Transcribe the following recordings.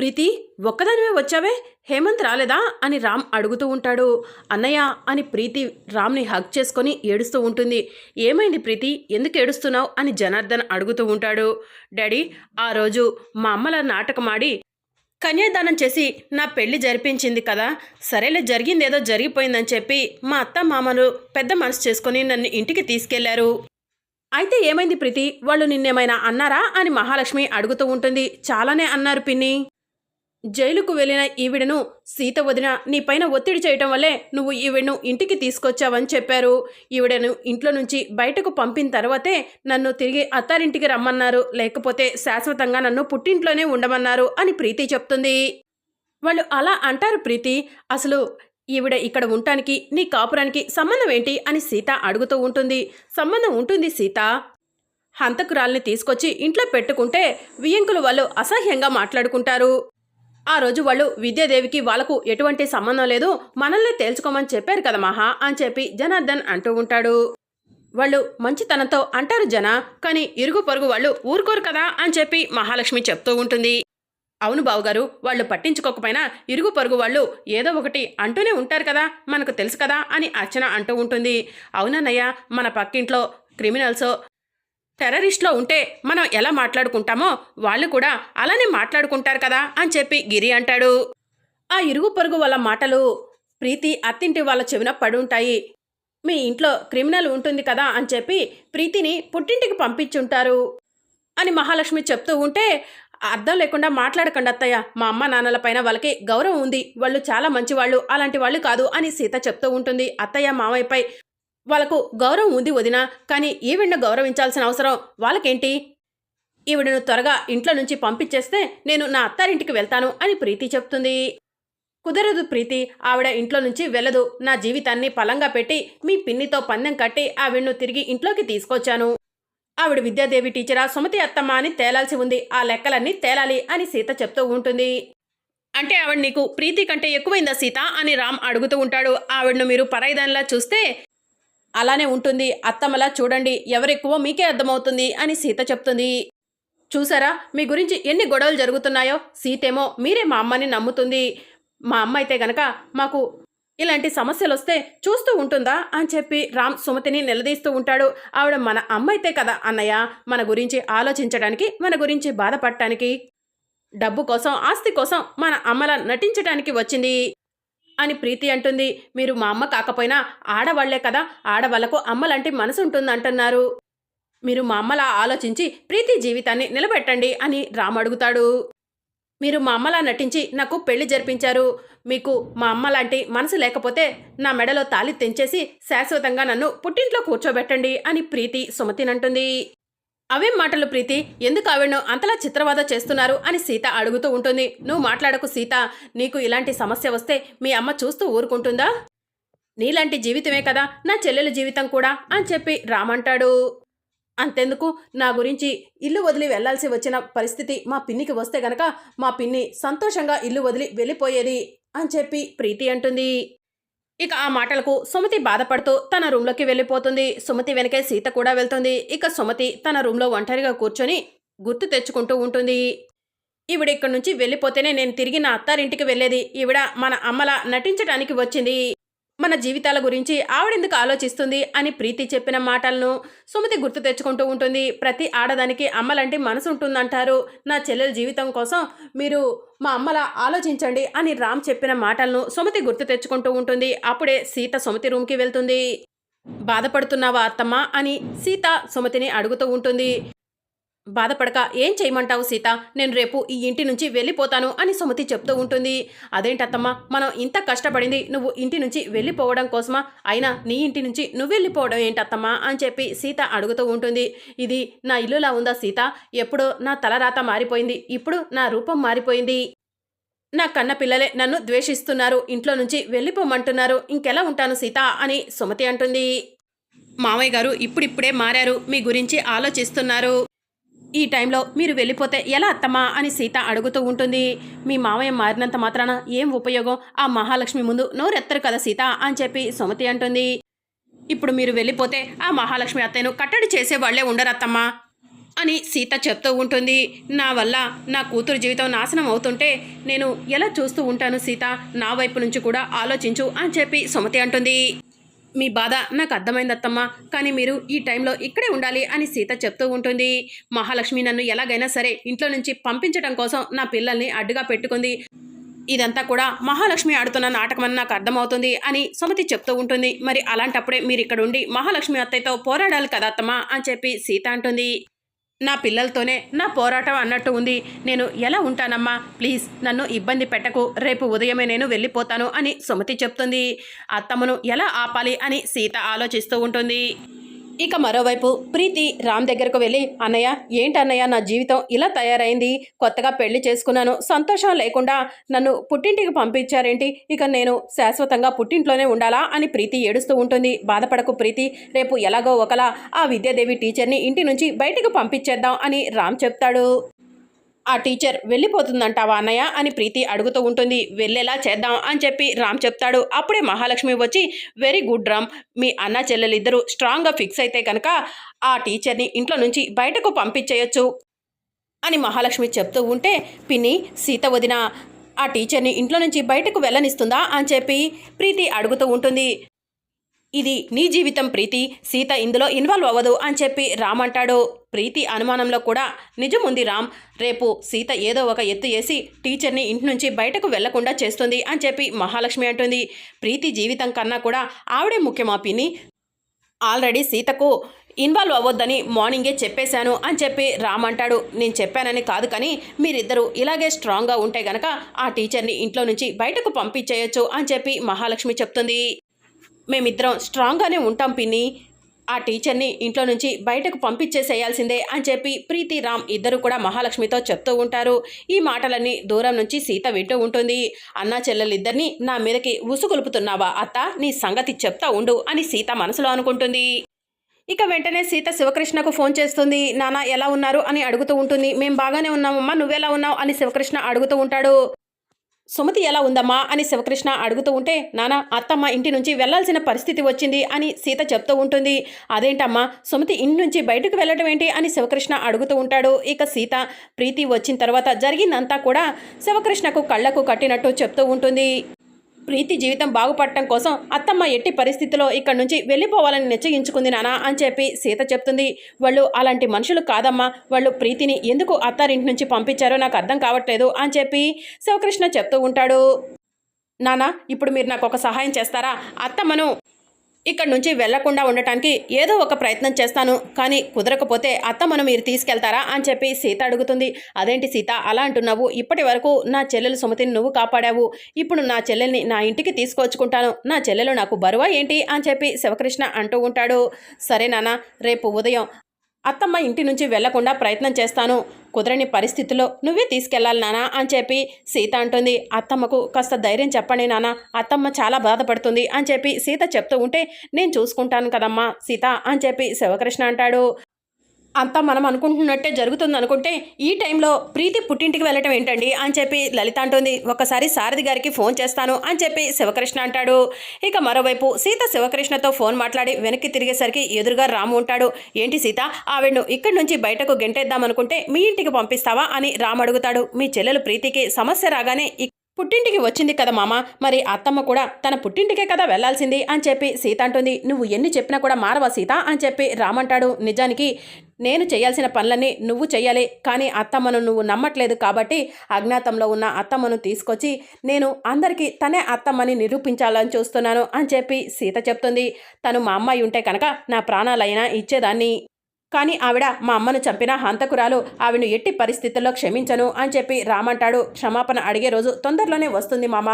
ప్రీతి ఒక్కదానివే వచ్చావే? హేమంత్ రాలేదా? అని రామ్ అడుగుతూ ఉంటాడు. అన్నయ్య అని ప్రీతి రామ్ని హగ్ చేసుకొని ఏడుస్తూ ఉంటుంది. ఏమైంది ప్రీతి? ఎందుకు ఏడుస్తున్నావు? అని జనార్దన్ అడుగుతూ ఉంటాడు. డాడీ ఆ రోజు మా అమ్మల నాటకమాడి కన్యాదానం చేసి నా పెళ్ళి జరిపించింది కదా. సరేలే జరిగిందేదో జరిగిపోయిందని చెప్పి మా అత్త మామలు పెద్ద మనసు చేసుకొని నన్ను ఇంటికి తీసుకెళ్ళారు. అయితే ఏమైంది ప్రీతి? వాళ్ళు నిన్నేమైనా అన్నారా? అని మహాలక్ష్మి అడుగుతూ ఉంటుంది. చాలానే అన్నారు పిన్ని. జైలుకు వెళ్ళిన ఈవిడను సీత వదిన నీపైన ఒత్తిడి చేయటం వల్లే నువ్వు ఈవిడను ఇంటికి తీసుకొచ్చావని చెప్పారు. ఈవిడను ఇంట్లో నుంచి బయటకు పంపిన తర్వాతే నన్ను తిరిగి అత్తారింటికి రమ్మన్నారు. లేకపోతే శాశ్వతంగా నన్ను పుట్టింట్లోనే ఉండమన్నారు అని ప్రీతి చెప్తుంది. వాళ్ళు అలా అంటారు ప్రీతి. అసలు ఈవిడ ఇక్కడ ఉండటానికి నీ కాపురానికి సంబంధం ఏంటి అని సీత అడుగుతూ ఉంటుంది. సంబంధం ఉంటుంది సీత. హంతకురాల్ని తీసుకొచ్చి ఇంట్లో పెట్టుకుంటే వియంకులు వాళ్ళు అసహ్యంగా మాట్లాడుకుంటారు. ఆ రోజు వాళ్ళు విద్యాదేవికి వాళ్ళకు ఎటువంటి సంబంధం లేదు మనల్ని తేల్చుకోమని చెప్పారు కదా మహా అని చెప్పి జనార్దన్ అంటూ ఉంటాడు. వాళ్ళు మంచితనంతో అంటారు జన కానీ ఇరుగు పొరుగు వాళ్ళు ఊరుకోరు కదా అని చెప్పి మహాలక్ష్మి చెప్తూ ఉంటుంది. అవును బావుగారు వాళ్ళు పట్టించుకోకపోయినా ఇరుగు పొరుగు వాళ్ళు ఏదో ఒకటి అంటూనే ఉంటారు కదా మనకు తెలుసు కదా అని అర్చన అంటూ ఉంటుంది. అవునన్నయ్య మన పక్కింట్లో క్రిమినల్స్ టెర్రరిస్ట్లో ఉంటే మనం ఎలా మాట్లాడుకుంటామో వాళ్ళు కూడా అలానే మాట్లాడుకుంటారు కదా అని చెప్పి గిరి అంటాడు. ఆ ఇరుగు పొరుగు వాళ్ళ మాటలు ప్రీతి అత్తింటి వాళ్ళ చెవిన పడుంటాయి. మీ ఇంట్లో క్రిమినల్ ఉంటుంది కదా అని చెప్పి ప్రీతిని పుట్టింటికి పంపించుంటారు. అని మహాలక్ష్మి చెప్తూ ఉంటే అర్థం లేకుండా మాట్లాడకండి అత్తయ్య మా అమ్మ నాన్నల పైన వాళ్ళకి గౌరవం ఉంది వాళ్ళు చాలా మంచివాళ్ళు అలాంటి వాళ్ళు కాదు అని సీత చెప్తూ ఉంటుంది. అత్తయ్య మామయ్యపై వాళ్ళకు గౌరవం ఉంది వదిన కానీ ఈవిడ్ని గౌరవించాల్సిన అవసరం వాళ్ళకేంటి? ఈవిడను త్వరగా ఇంట్లో నుంచి పంపించేస్తే నేను నా అత్తారింటికి వెళ్తాను అని ప్రీతి చెప్తుంది. కుదరదు ప్రీతి ఆవిడ ఇంట్లో నుంచి వెళ్ళదు. నా జీవితాన్ని పలంగా పెట్టి మీ పిన్నితో పందెం కట్టి ఆవిడను తిరిగి ఇంట్లోకి తీసుకొచ్చాను. ఆవిడ విద్యాదేవి టీచరా సుమతి అత్తమ్మ అని తేలాల్సి ఉంది. ఆ లెక్కలన్నీ తేలాలి అని సీత చెప్తూ ఉంటుంది. అంటే ఆవిడ నీకు ప్రీతి కంటే ఎక్కువైందా సీత అని రామ్ అడుగుతూ ఉంటాడు. ఆవిడను మీరు పరాయిదానిలా చూస్తే అలానే ఉంటుంది. అత్తమ్మలా చూడండి ఎవరెక్కువో మీకే అర్థమవుతుంది అని సీత చెప్తుంది. చూసారా? మీ గురించి ఎన్ని గొడవలు జరుగుతున్నాయో? సీతేమో మీరే మా అమ్మని నమ్ముతుంది. మా అమ్మ అయితే గనక మాకు ఇలాంటి సమస్యలు వస్తే చూస్తూ ఉంటుందా అని చెప్పి రామ్ సుమతిని నిలదీస్తూ ఉంటాడు. ఆవిడ మన అమ్మ అయితే కదా అన్నయ్య? మన గురించి ఆలోచించడానికి మన గురించి బాధపడటానికి డబ్బు కోసం ఆస్తి కోసం మన అమ్మలా నటించడానికి వచ్చింది. అని ప్రీతి అంటుంది. మీరు మా అమ్మ కాకపోయినా ఆడవాళ్ళే కదా ఆడవాళ్ళకు అమ్మలాంటి మనసు ఉంటుంది అంటున్నారు మీరు మా అమ్మలా ఆలోచించి ప్రీతి జీవితాన్ని నిలబెట్టండి అని రామ్ అడుగుతాడు. మీరు మా అమ్మలా నటించి నాకు పెళ్ళి జరిపించారు. మీకు మా అమ్మ లాంటి మనసు లేకపోతే నా మెడలో తాళి తెంచేసి శాశ్వతంగా నన్ను పుట్టింట్లో కూర్చోబెట్టండి అని ప్రీతి సుమతినంటుంది. అవేం మాటలు ప్రీతి. ఎందుకు ఆవిడను అంతలా చిత్రవాద చేస్తున్నారు అని సీత అడుగుతూ ఉంటుంది. నువ్వు మాట్లాడకు సీత. నీకు ఇలాంటి సమస్య వస్తే మీ అమ్మ చూస్తూ ఊరుకుంటుందా? నీలాంటి జీవితమే కదా. నా చెల్లెల జీవితం కూడా అని చెప్పి రామంటాడు. అంతెందుకు? నా గురించి ఇల్లు వదిలి వెళ్ళాల్సి వచ్చిన పరిస్థితి మా పిన్నికి వస్తే గనక మా పిన్ని సంతోషంగా ఇల్లు వదిలి వెళ్ళిపోయేది అని చెప్పి ప్రీతి అంటుంది. ఇక ఆ మాటలకు సుమతి బాధపడుతూ తన రూమ్లోకి వెళ్ళిపోతుంది. సుమతి వెనకే సీత కూడా వెళ్తుంది. ఇక సుమతి తన రూమ్లో ఒంటరిగా కూర్చొని గుర్తు తెచ్చుకుంటూ ఉంటుంది. ఈవిడ ఇక్కడి నుంచి వెళ్ళిపోతేనే నేను తిరిగి నా అత్తారింటికి వెళ్ళేది. ఈవిడ మన అమ్మలా నటించడానికి వచ్చింది. మన జీవితాల గురించి ఆవిడెందుకు ఆలోచిస్తుంది అని ప్రీతి చెప్పిన మాటలను సుమతి గుర్తు తెచ్చుకుంటూ ఉంటుంది. ప్రతి ఆడదానికి అమ్మలంటే మనసు ఉంటుందంటారు నా చెల్లెల జీవితం కోసం మీరు మా అమ్మలా ఆలోచించండి అని రామ్ చెప్పిన మాటలను సుమతి గుర్తు తెచ్చుకుంటూ ఉంటుంది. అప్పుడే సీత సుమతి రూమ్కి వెళ్తుంది. బాధపడుతున్నావా అత్తమ్మ? అని సీత సుమతిని అడుగుతూ ఉంటుంది. బాధపడక ఏం చేయమంటావు సీత? నేను రేపు ఈ ఇంటి నుంచి వెళ్ళిపోతాను అని సుమతి చెప్తూ ఉంటుంది. అదేంటత్తమ్మా? మనం ఇంత కష్టపడింది నువ్వు ఇంటి నుంచి వెళ్ళిపోవడం కోసమా? అయినా నీ ఇంటి నుంచి నువ్వు వెళ్ళిపోవడం ఏంటత్తమ్మా? అని చెప్పి సీత అడుగుతూ ఉంటుంది. ఇది నా ఇల్లులా ఉందా సీత? ఎప్పుడో నా తలరాత మారిపోయింది. ఇప్పుడు నా రూపం మారిపోయింది. నా కన్న పిల్లలే నన్ను ద్వేషిస్తున్నారు. ఇంట్లో నుంచి వెళ్ళిపోమంటున్నారు. ఇంకెలా ఉంటాను సీత? అని సుమతి అంటుంది. మామయ్య గారు ఇప్పుడిప్పుడే మారారు. మీ గురించి ఆలోచిస్తున్నారు. ఈ టైంలో మీరు వెళ్ళిపోతే ఎలా అత్తమ్మా అని సీత అడుగుతూ ఉంటుంది. మీ మామయ్య మారినంత మాత్రాన ఏం ఉపయోగం? ఆ మహాలక్ష్మి ముందు నోరెత్తరు కదా సీత అని చెప్పి సుమతి అంటుంది. ఇప్పుడు మీరు వెళ్ళిపోతే ఆ మహాలక్ష్మి అత్తయ్యను కట్టడి చేసే ఉండరత్తమ్మా ఉండరు అని సీత చెప్తూ ఉంటుంది. నా వల్ల నా కూతురు జీవితం నాశనం అవుతుంటే నేను ఎలా చూస్తూ ఉంటాను సీత? నా వైపు నుంచి కూడా ఆలోచించు అని చెప్పి సుమతి అంటుంది. మీ బాధ నాకు అర్థమైంది అత్తమ్మ. కానీ మీరు ఈ టైంలో ఇక్కడే ఉండాలి అని సీత చెప్తూ ఉంటుంది. మహాలక్ష్మి నన్ను ఎలాగైనా సరే ఇంట్లో నుంచి పంపించడం కోసం నా పిల్లల్ని అడ్డుగా పెట్టుకుంది. ఇదంతా కూడా మహాలక్ష్మి ఆడుతున్న నాటకం అని నాకు అర్థమవుతుంది అని సుమతి చెప్తూ ఉంటుంది. మరి అలాంటప్పుడే మీరు ఇక్కడ ఉండి మహాలక్ష్మి అత్తయ్యతో పోరాడాలి కదా అత్తమ్మ అని చెప్పి సీత అంటుంది. నా పిల్లలతోనే నా పోరాటం అన్నట్టు ఉంది. నేను ఎలా ఉంటానమ్మా? ప్లీజ్ నన్ను ఇబ్బంది పెట్టకు. రేపు ఉదయమే నేను వెళ్ళిపోతాను అని సుమతి చెప్తుంది. అత్తమ్మను ఎలా ఆపాలి అని సీత ఆలోచిస్తూ ఉంటుంది. ఇక మరోవైపు ప్రీతి రామ్ దగ్గరకు వెళ్ళి అన్నయ్య ఏంటి అన్నయ్య నా జీవితం ఇలా తయారైంది? కొత్తగా పెళ్ళి చేసుకున్నాను. సంతోషం లేకుండా నన్ను పుట్టింటికి పంపించారేంటి? ఇక నేను శాశ్వతంగా పుట్టింట్లోనే ఉండాలా? అని ప్రీతి ఏడుస్తూ ఉంటుంది. బాధపడకు ప్రీతి. రేపు ఎలాగో ఒకలా ఆ విద్యాదేవి టీచర్ని ఇంటి నుంచి బయటకు పంపించేద్దాం అని రామ్ చెప్తాడు. ఆ టీచర్ వెళ్ళిపోతుందంటావా అన్నయ్య అని ప్రీతి అడుగుతూ ఉంటుంది. వెళ్ళేలా చేద్దాం అని చెప్పి రామ్ చెప్తాడు. అప్పుడే మహాలక్ష్మి వచ్చి వెరీ గుడ్ రామ్. మీ అన్న చెల్లెలిద్దరూ స్ట్రాంగ్గా ఫిక్స్ అయితే కనుక ఆ టీచర్ని ఇంట్లో నుంచి బయటకు పంపించేయచ్చు అని మహాలక్ష్మి చెప్తూ ఉంటే పిన్ని సీత వదిన ఆ టీచర్ని ఇంట్లో నుంచి బయటకు వెళ్ళనిస్తుందా? అని చెప్పి ప్రీతి అడుగుతూ ఉంటుంది. ఇది నీ జీవితం ప్రీతి. సీత ఇందులో ఇన్వాల్వ్ అవ్వదు అని చెప్పి రామ్ అంటాడు. ప్రీతి అనుమానంలో కూడా నిజం ఉంది రామ్ రేపు సీత ఏదో ఒక ఎత్తు వేసి టీచర్ని ఇంటి నుంచి బయటకు వెళ్ళకుండా చేస్తుంది అని చెప్పి మహాలక్ష్మి అంటుంది. ప్రీతి జీవితం కన్నా కూడా ఆవిడే ముఖ్యమా పిన్ని? ఆల్రెడీ సీతకు ఇన్వాల్వ్ అవ్వొద్దని మార్నింగే చెప్పేశాను అని చెప్పి రామ్ అంటాడు. నేను చెప్పానని కాదు కానీ మీరిద్దరూ ఇలాగే స్ట్రాంగ్గా ఉంటే గనక ఆ టీచర్ని ఇంట్లో నుంచి బయటకు పంపించేయచ్చు అని చెప్పి మహాలక్ష్మి చెప్తుంది. మేమిద్దరం స్ట్రాంగ్గానే ఉంటాం పిన్ని. ఆ టీచర్ని ఇంట్లో నుంచి బయటకు పంపించేసేయాల్సిందే అని చెప్పి ప్రీతి రామ్ ఇద్దరు కూడా మహాలక్ష్మితో చెప్తూ ఉంటారు. ఈ మాటలన్నీ దూరం నుంచి సీత వింటూ ఉంటుంది. అన్నా చెల్లెలిద్దరిని నా మీదకి ఉసుగొలుపుతున్నావా అత్త? నీ సంగతి చెప్తా ఉండు అని సీత మనసులో అనుకుంటుంది. ఇక వెంటనే సీత శివకృష్ణకు ఫోన్ చేస్తుంది. నాన్న ఎలా ఉన్నారు? అని అడుగుతూ ఉంటుంది. మేము బాగానే ఉన్నామమ్మా నువ్వెలా ఉన్నావు? అని శివకృష్ణ అడుగుతూ ఉంటాడు. సుమతి ఎలా ఉందమ్మా అని శివకృష్ణ అడుగుతూ ఉంటే నాన్న అత్తమ్మ ఇంటి నుంచి వెళ్ళాల్సిన పరిస్థితి వచ్చింది అని సీత చెప్తూ ఉంటుంది. అదేంటమ్మా సుమతి ఇంటి నుంచి బయటకు వెళ్ళడం ఏంటి అని శివకృష్ణ అడుగుతూ ఉంటాడు. ఇక సీత ప్రీతి వచ్చిన తర్వాత జరిగిందంతా కూడా శివకృష్ణకు కళ్ళకు కట్టినట్టు చెప్తూ ఉంటుంది. ప్రీతి జీవితం బాగుపడటం కోసం అత్తమ్మ ఎట్టి పరిస్థితిలో ఇక్కడి నుంచి వెళ్ళిపోవాలని నిశ్చయించుకుంది నానా అని చెప్పి సీత చెప్తుంది. వాళ్ళు అలాంటి మనుషులు కాదమ్మా. వాళ్ళు ప్రీతిని ఎందుకు అత్తారింటి నుంచి పంపించారో నాకు అర్థం కావట్లేదు అని చెప్పి శివకృష్ణ చెప్తూ ఉంటాడు. నానా ఇప్పుడు మీరు నాకు ఒక సహాయం చేస్తారా? అత్తమ్మను ఇక్కడి నుంచి వెళ్ళకుండా ఉండటానికి ఏదో ఒక ప్రయత్నం చేస్తాను. కానీ కుదరకపోతే అత్తమ్మను మీరు తీసుకెళ్తారా అని చెప్పి సీత అడుగుతుంది. అదేంటి సీత? అలా అంటున్నావు. ఇప్పటి వరకు నా చెల్లెలు సుమతిని నువ్వు కాపాడావు. ఇప్పుడు నా చెల్లెల్ని నా ఇంటికి తీసుకొచ్చుకుంటాను నా చెల్లెలు నాకు బరువా ఏంటి? అని చెప్పి శివకృష్ణ అంటూ ఉంటాడు. సరే నాన్న రేపు ఉదయం అత్తమ్మ ఇంటి నుంచి వెళ్ళకుండా ప్రయత్నం చేస్తాను. కుదరని పరిస్థితుల్లో నువ్వే తీసుకెళ్ళాలి నానా అని చెప్పి సీత అంటుంది. అత్తమ్మకు కాస్త ధైర్యం చెప్పండి నానా అత్తమ్మ చాలా బాధపడుతుంది అని చెప్పి సీత చెప్తూ ఉంటే నేను చూసుకుంటాను కదమ్మా సీత అని చెప్పి శివకృష్ణ అంటాడు. అంతా మనం అనుకుంటున్నట్టే జరుగుతుంది అనుకుంటే ఈ టైంలో ప్రీతి పుట్టింటికి వెళ్ళటం ఏంటండి అని చెప్పి లలిత అంటుంది. ఒకసారి సారథి గారికి ఫోన్ చేస్తాను అని చెప్పి శివకృష్ణ అంటాడు. ఇక మరోవైపు సీత శివకృష్ణతో ఫోన్ మాట్లాడి వెనక్కి తిరిగేసరికి ఎదురుగా రాము ఉంటాడు. ఏంటి సీత ఆవిడను ఇక్కడి నుంచి బయటకు గెంటేద్దాం అనుకుంటే మీ ఇంటికి పంపిస్తావా అని రాము అడుగుతాడు. మీ చెల్లెలు ప్రీతికి సమస్య రాగానే పుట్టింటికి వచ్చింది కదా మామ మరి అత్తమ్మ కూడా తన పుట్టింటికే కదా వెళ్ళాల్సింది అని చెప్పి సీత అంటుంది. నువ్వు ఎన్ని చెప్పినా కూడా మారవా సీత అని చెప్పి రామంటాడు. నిజానికి నేను చేయాల్సిన పనులన్నీ నువ్వు చేయాలి కానీ అత్తమ్మను నువ్వు నమ్మట్లేదు కాబట్టి అజ్ఞాతంలో ఉన్న అత్తమ్మను తీసుకొచ్చి నేను అందరికీ తనే అత్తమ్మని నిరూపించాలని చూస్తున్నాను అని చెప్పి సీత చెప్తుంది. తను మా అమ్మాయి ఉంటే కనుక నా ప్రాణాలైనా ఇచ్చేదాన్ని. కానీ ఆవిడ మా అమ్మను చంపిన హంతకురాలు ఆవిడను ఎట్టి పరిస్థితుల్లో క్షమించను అని చెప్పి రామంటాడు. క్షమాపణ అడిగే రోజు తొందరలోనే వస్తుంది మామ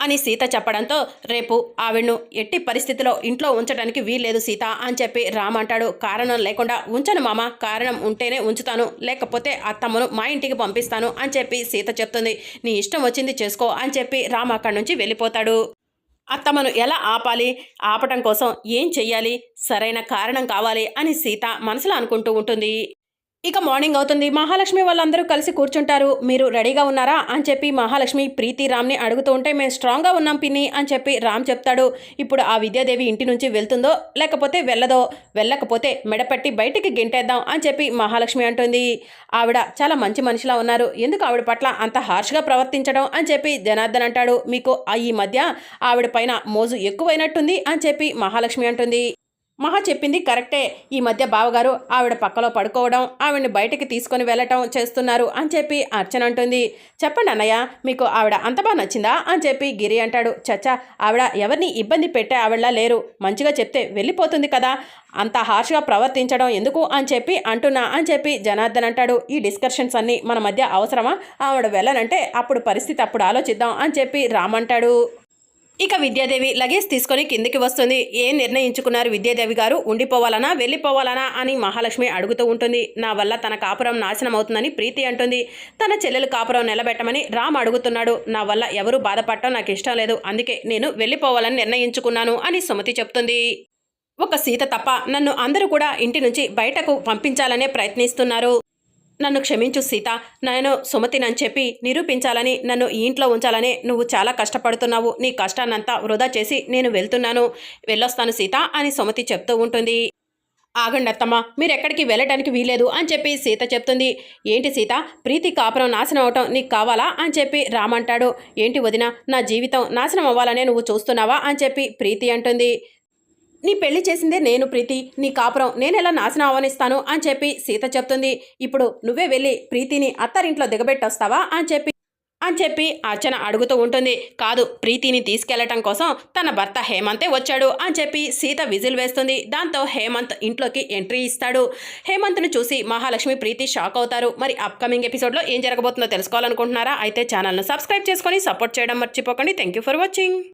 అని సీత చెప్పడంతో రేపు ఆవిడను ఎట్టి పరిస్థితిలో ఇంట్లో ఉంచడానికి వీల్లేదు సీత అని చెప్పి రామ్ అంటాడు కారణం లేకుండా ఉంచను మామ కారణం ఉంటేనే ఉంచుతాను. లేకపోతే అత్తమ్మను మా ఇంటికి పంపిస్తాను అని చెప్పి సీత చెప్తుంది. నీ ఇష్టం వచ్చింది చేసుకో అని చెప్పి రామ్ అక్కడి నుంచి వెళ్ళిపోతాడు. తమను ఎలా ఆపాలి? ఆపటం కోసం ఏం చెయ్యాలి? సరైన కారణం కావాలి అని సీత మనసులో అనుకుంటూ ఉంటుంది. ఇక మార్నింగ్ అవుతుంది. మహాలక్ష్మి వాళ్ళందరూ కలిసి కూర్చుంటారు. మీరు రెడీగా ఉన్నారా? అని చెప్పి మహాలక్ష్మి ప్రీతి రామ్ని అడుగుతూ ఉంటే మేము స్ట్రాంగ్గా ఉన్నాం పిన్ని అని చెప్పి రామ్ చెప్తాడు. ఇప్పుడు ఆ విద్యాదేవి ఇంటి నుంచి వెళ్తుందో లేకపోతే వెళ్ళదో వెళ్ళకపోతే మెడపట్టి బయటికి గెంటేద్దాం అని చెప్పి మహాలక్ష్మి అంటుంది. ఆవిడ చాలా మంచి మనిషిలా ఉన్నారు. ఎందుకు ఆవిడ పట్ల అంత హార్ష్గా ప్రవర్తించడం అని చెప్పి జనార్దన్ అంటాడు. మీకు ఈ మధ్య ఆవిడ పైన మోజు ఎక్కువైనట్టుంది అని చెప్పి మహాలక్ష్మి అంటుంది. మహా చెప్పింది కరెక్టే. ఈ మధ్య బావగారు ఆవిడ పక్కలో పడుకోవడం ఆవిడని బయటకి తీసుకొని వెళ్ళటం చేస్తున్నారు అని చెప్పి అర్చన అంటుంది. చెప్పండి అన్నయ్య మీకు ఆవిడ అంత బాగా నచ్చిందా అని చెప్పి గిరి అంటాడు. చచ్చా ఆవిడ ఎవరిని ఇబ్బంది పెట్టే ఆవిడలా లేరు. మంచిగా చెప్తే వెళ్ళిపోతుంది కదా. అంత హార్ష్గా ప్రవర్తించడం ఎందుకు అని చెప్పి అంటున్నా అని చెప్పి జనార్దన్ అంటాడు. ఈ డిస్కషన్స్ అన్నీ మన మధ్య అవసరమా? ఆవిడ వెళ్ళనంటే అప్పుడు పరిస్థితి అప్పుడు ఆలోచిద్దాం అని చెప్పి రామంటాడు ఇక విద్యాదేవి లగేజ్ తీసుకొని కిందికి వస్తుంది. ఏం నిర్ణయించుకున్నారు విద్యాదేవి గారు? ఉండిపోవాలనా? వెళ్ళిపోవాలనా? అని మహాలక్ష్మి అడుగుతూ ఉంటుంది. నా వల్ల తన కాపురం నాశనం అవుతుందని ప్రీతి అంటుంది. తన చెల్లెలు కాపురం నిలబెట్టమని రామ్ అడుగుతున్నాడు. నా వల్ల ఎవరు బాధపడటం నాకు ఇష్టం లేదు. అందుకే నేను వెళ్ళిపోవాలని నిర్ణయించుకున్నాను అని సుమతి చెప్తుంది. ఒక సీత తప్ప నన్ను అందరూ కూడా ఇంటి నుంచి బయటకు పంపించాలనే ప్రయత్నిస్తున్నారు. నన్ను క్షమించు సీత. నేను సుమతినని చెప్పి నిరూపించాలని నన్ను ఈ ఇంట్లో ఉంచాలని నువ్వు చాలా కష్టపడుతున్నావు. నీ కష్టాన్నంతా వృధా చేసి నేను వెళ్తున్నాను. వెళ్ళొస్తాను సీత అని సుమతి చెప్తూ ఉంటుంది. ఆగండి అత్తమ్మ మీరు ఎక్కడికి వెళ్ళడానికి వీలేదు అని చెప్పి సీత చెప్తుంది. ఏంటి సీత ప్రీతి కాపురం నాశనం అవటం నీకు కావాలా అని చెప్పి రామంటాడు ఏంటి వదిన నా జీవితం నాశనం అవ్వాలనే నువ్వు చూస్తున్నావా అని చెప్పి ప్రీతి అంటుంది. నీ పెళ్ళి చేసిందే నేను ప్రీతి. నీ కాపురం నేను ఎలా నాశనం అవనిస్తాను అని చెప్పి సీత చెప్తుంది. ఇప్పుడు నువ్వే వెళ్ళి ప్రీతిని అత్తారింట్లో దిగబెట్టొస్తావా అని చెప్పి అని చెప్పి అర్చన అడుగుతూ ఉంటుంది. కాదు ప్రీతిని తీసుకెళ్ళటం కోసం తన భర్త హేమంతే వచ్చాడు అని చెప్పి సీత విజిల్ వేస్తుంది. దాంతో హేమంత్ ఇంట్లోకి ఎంట్రీ ఇస్తాడు. హేమంత్ను చూసి మహాలక్ష్మి ప్రీతి షాక్ అవుతారు. మరి అప్కమింగ్ ఎపిసోడ్లో ఏం జరగబోతుందో తెలుసుకోవాలనుకుంటున్నారా? అయితే ఛానల్ను సబ్స్క్రైబ్ చేసుకొని సపోర్ట్ చేయడం మర్చిపోకండి. Thank you for watching.